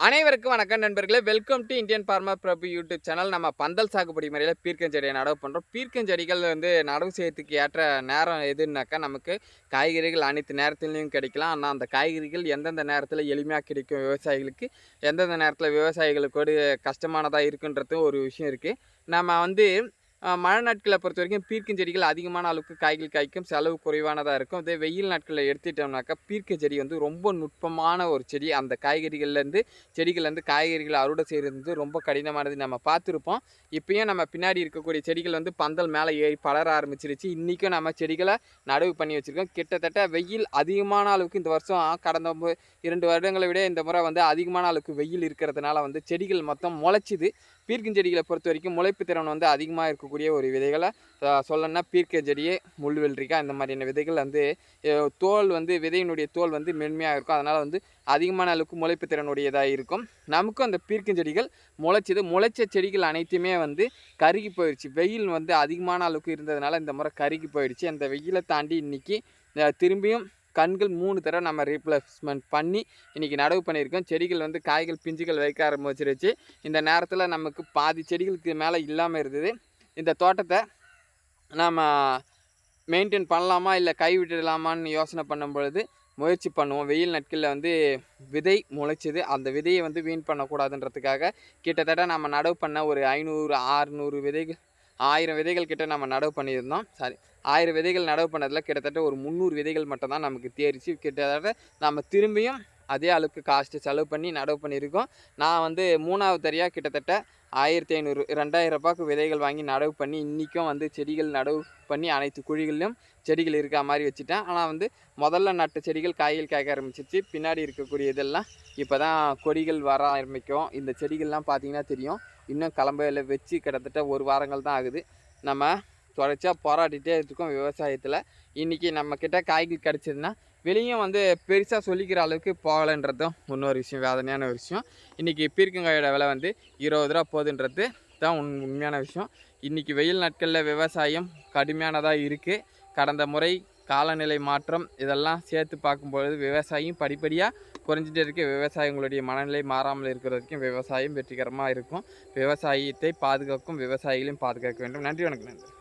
அனைவருக்கும் வணக்கம் நண்பர்களே. Welcome to Indian farmer Prabhu YouTube channel நம்ம பந்தல் சாகுபடி முறையில் பீர்க்கஞ்செடியை நடவு பண்ணுறோம் பீர்க்கஞ்செடிகள் வந்து நடவு செய்யறதுக்கு ஏற்ற நேரம் எதுனாக்கா நமக்கு காய்கறிகள் அனைத்து நேரத்துலையும் கிடைக்கலாம். ஆனால் அந்த காய்கறிகள் எந்தெந்த நேரத்தில் எளிமையாக கிடைக்கும் விவசாயிகளுக்கு எந்தெந்த நேரத்தில் விவசாயிகளுக்கு கஷ்டமானதாக இருக்குன்றது ஒரு விஷயம் இருக்குது நம்ம வந்து மழை நாட்களை பொறுத்த வரைக்கும் பீர்க்கும் செடிகள் அதிகமான அளவுக்கு காய்கள் காய்க்கும் செலவு குறைவானதாக இருக்கும். இதே வெயில் நாட்களில் எடுத்துட்டோம்னாக்கா பீர்க்க செடி வந்து ரொம்ப நுட்பமான ஒரு செடி. அந்த காய்கறிகள்லேருந்து செடிகள்லேருந்து காய்கறிகளை அறுவடை செய்கிறது வந்து ரொம்ப கடினமானது நம்ம பார்த்துருப்போம். இப்போயும் நம்ம பின்னாடி இருக்கக்கூடிய செடிகள் வந்து பந்தல் மேலே ஏறி பலர ஆரம்பிச்சிருச்சு. இன்றைக்கும் நம்ம செடிகளை நடவு பண்ணி வச்சுருக்கோம். கிட்டத்தட்ட வெயில் அதிகமான அளவுக்கு இந்த வருஷம் கடந்த இரண்டு வருடங்களை விட இந்த முறை வந்து அதிகமான அளவுக்கு வெயில் இருக்கிறதுனால வந்து செடிகள் மொத்தம் முளைச்சிது. பீர்க்கஞ்செடிகளை பொறுத்த வரைக்கும் முளைப்பு திறன் வந்து அதிகமாக இருக்கக்கூடிய ஒரு விதைகளை சொல்லணும்னா பீர்க்க செடியே முள் வெள்ளரிக்காய் இந்த மாதிரியான விதைகள் வந்து தோல் வந்து விதையினுடைய தோல் வந்து மென்மையாக இருக்கும். அதனால் வந்து அதிகமான அளவுக்கு முளைப்பு திறனுடையதாக இருக்கும். நமக்கும் அந்த பீர்க்கஞ்செடிகள் முளைச்சது. முளைச்ச செடிகள் அனைத்துமே வந்து கருகி போயிடுச்சு வெயில் வந்து அதிகமான அளவுக்கு இருந்ததுனால இந்த முறை கருகி போயிடுச்சு அந்த வெயிலை தாண்டி இன்னைக்கு திரும்பியும் கண்கள் மூணு தடவை நம்ம ரீப்ளேஸ்மெண்ட் பண்ணி இன்றைக்கி நடவு பண்ணியிருக்கோம். செடிகள் வந்து காய்கள் பிஞ்சுகள் வைக்க ஆரம்பிச்சிருச்சு. இந்த நேரத்தில் நமக்கு பாதி செடிகளுக்கு மேலே இல்லாமல் இருந்தது. இந்த தோட்டத்தை நாம் மெயின்டைன் பண்ணலாமா இல்லை கைவிட்டுடலாமான்னு யோசனை பண்ணும் பொழுது முயற்சி பண்ணுவோம். வெயில் நாட்களில் வந்து விதை முளைச்சிது. அந்த விதையை வந்து வீண் பண்ணக்கூடாதுன்றதுக்காக கிட்டத்தட்ட நம்ம நடவு பண்ண ஒரு ஐநூறு ஆறுநூறு விதைகள் ஆயிரம் விதைகள் கிட்ட நம்ம நடவு பண்ணியிருந்தோம். சாரி ஆயிரம் விதைகள் நடவு பண்ணதில் கிட்டத்தட்ட ஒரு முந்நூறு விதைகள் மட்டும்தான் நமக்கு தேரிச்சு கிட்டத்தட்ட நம்ம திரும்பியும் அதே அளவுக்கு காஸ்ட்டு செலவு பண்ணி நடவு பண்ணியிருக்கோம். நான் வந்து மூணாவது தரியாக கிட்டத்தட்ட ஆயிரத்தி ஐநூறு ரெண்டாயிரம் ரூபாய்க்கு விதைகள் வாங்கி நடவு பண்ணி இன்றைக்கும் வந்து செடிகள் நடவு பண்ணி அனைத்து குழிகளிலும் செடிகள் இருக்கா மாதிரி வச்சுட்டேன். ஆனால் வந்து முதல்ல நட்ட செடிகள் காய்கள் காய்க்க ஆரம்பிச்சிச்சு பின்னாடி இருக்கக்கூடிய இதெல்லாம் இப்போ தான் கொடிகள் வர ஆரம்பிக்கும். இந்த செடிகள்லாம் பார்த்திங்கன்னா தெரியும். இன்னும் கிளம்பையில் வச்சு கிட்டத்தட்ட ஒரு வாரங்கள் தான் ஆகுது. நம்ம தொடர்ச்சியாக போராடிட்டே இருக்கோம் விவசாயத்தில். இன்றைக்கி நம்மக்கிட்ட காய்கள் கிடச்சதுன்னா வெளியும் வந்து பெருசாக சொல்லிக்கிற அளவுக்கு போகலைன்றதும் இன்னொரு விஷயம் வேதனையான ஒரு விஷயம். இன்றைக்கி பீர்க்கங்காயோட விலை வந்து இருபது ரூபா போகுதுன்றது தான் உண் உண்மையான விஷயம். இன்றைக்கி வெயில் நாட்களில் விவசாயம் கடுமையானதாக இருக்குது கடந்த முறை காலநிலை மாற்றம் இதெல்லாம் சேர்த்து பார்க்கும்பொழுது விவசாயம் படிப்படியாக குறைஞ்சிட்டே இருக்கு. விவசாயிகளுடைய மனநிலை மாறாமல் இருக்கிற வரைக்கும் விவசாயம் வெற்றிகரமாக இருக்கும். விவசாயத்தை பாதுகாக்கும் விவசாயிகளையும் பாதுகாக்க வேண்டும். நன்றி வணக்கம். நன்றி